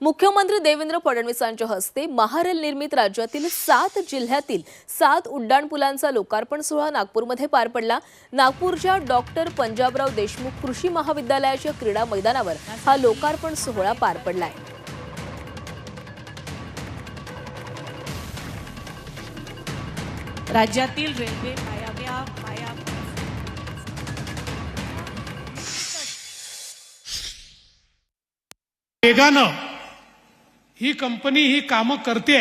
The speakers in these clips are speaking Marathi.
मुख्यमंत्री देवेंद्र फडणवीसांच्या हस्ते महारेल निर्मित राज्यातील सात जिल्ह्यातील सात उड्डाणपुलांचा लोकार्पण सोहळा नागपूरमध्ये पार पडला. नागपूरच्या डॉक्टर पंजाबराव देशमुख कृषी महाविद्यालयाच्या क्रीडा मैदानावर हा लोकार्पण सोहळा पार पडलाय. राज्यातील रेल्वे पायाव्या पाया वेगानं ही कंपनी ही कामं करते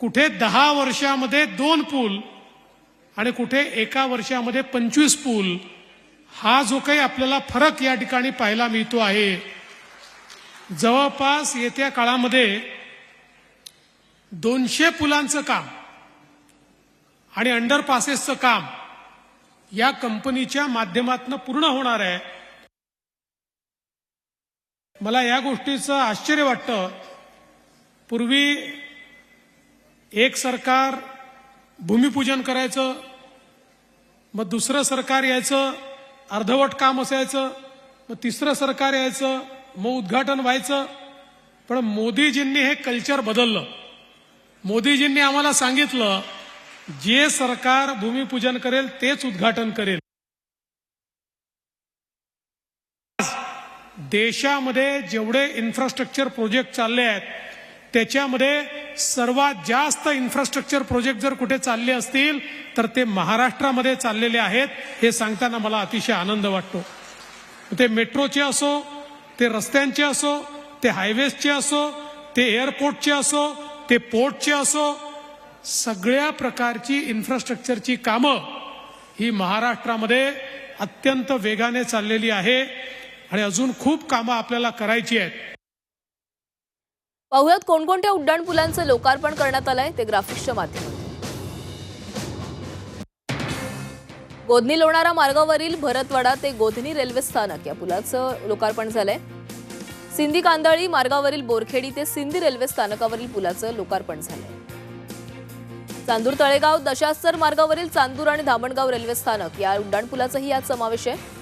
कुठे दहा वर्षामध्ये दोन पूल आणि कुठे एका वर्षामध्ये पंचवीस पूल हा जो काही आपल्याला फरक या ठिकाणी पाहायला मिळतो आहे. जवळपास येत्या काळामध्ये दोनशे पुलांचं काम आणि अंडरपासेसचं काम या कंपनीच्या माध्यमातून पूर्ण होणार आहे. मला या गोष्टीचं आश्चर्य वाटतं. पूर्वी एक सरकार भूमिपूजन करायचं मग दुसरं सरकार यायचं अर्धवट काम असायचं मग तिसरं सरकार यायचं मग उद्घाटन व्हायचं. पण मोदीजींनी हे कल्चर बदललं. मोदीजींनी आम्हाला सांगितलं जे सरकार भूमिपूजन करेल तेच उद्घाटन करेल. देशामध्ये जेवढे इन्फ्रास्ट्रक्चर प्रोजेक्ट चालले आहेत त्याच्यामध्ये सर्वात जास्त इन्फ्रास्ट्रक्चर प्रोजेक्ट जर कुठे चालले असतील तर ते महाराष्ट्रामध्ये चाललेले आहेत हे सांगताना मला अतिशय आनंद वाटतो. ते मेट्रोचे असो ते रस्त्यांचे असो ते हायवेजचे असो ते एअरपोर्टचे असो ते पोर्टचे असो सगळ्या प्रकारची इन्फ्रास्ट्रक्चरची कामं ही महाराष्ट्रामध्ये अत्यंत वेगाने चाललेली आहे. आणि अजून खूप कामं आपल्याला करायची आहेत. पाहुयात कोणकोणत्या उड्डाणपुलांचं लोकार्पण करण्यात आलंय ते ग्राफिक्सच्या माध्यमातून. गोधनी लोणारा मार्गावरील भरतवाडा ते गोधनी रेल्वे स्थानक या पुलाचं लोकार्पण झालंय. सिंधी कांदळी मार्गावरील बोरखेडी ते सिंधी रेल्वे स्थानकावरील पुलाचं लोकार्पण झालंय. चांदूर तळेगाव दशास्तर मार्गावरील चांदूर आणि धामणगाव रेल्वे स्थानक या उड्डाणपुलाचाही यात समावेश आहे.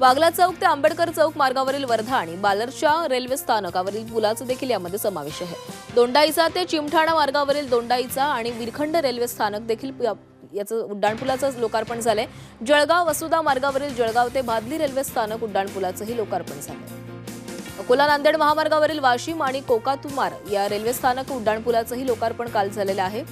वागला चौक ते आंबेडकर चौक मार्गावरील वर्धा आणि बालरच्या रेल्वे स्थानकावरील पुलाचा देखील यामध्ये समावेश आहे. दोंडाईचा ते चिमठाणा मार्गावरील दोंडाईचा आणि विरखंड रेल्वे स्थानक देखील याचं उड्डाणपुलाचं लोकार्पण झालंय. जळगाव वसुधा मार्गावरील जळगाव ते भादली रेल्वे स्थानक उड्डाणपुलाचंही लोकार्पण झालंय. अकोला नांदेड महामार्गावरील वाशिम आणि कोकातुमार या रेल्वे स्थानक उड्डाणपुलाचंही लोकार्पण काल झालेलं आहे.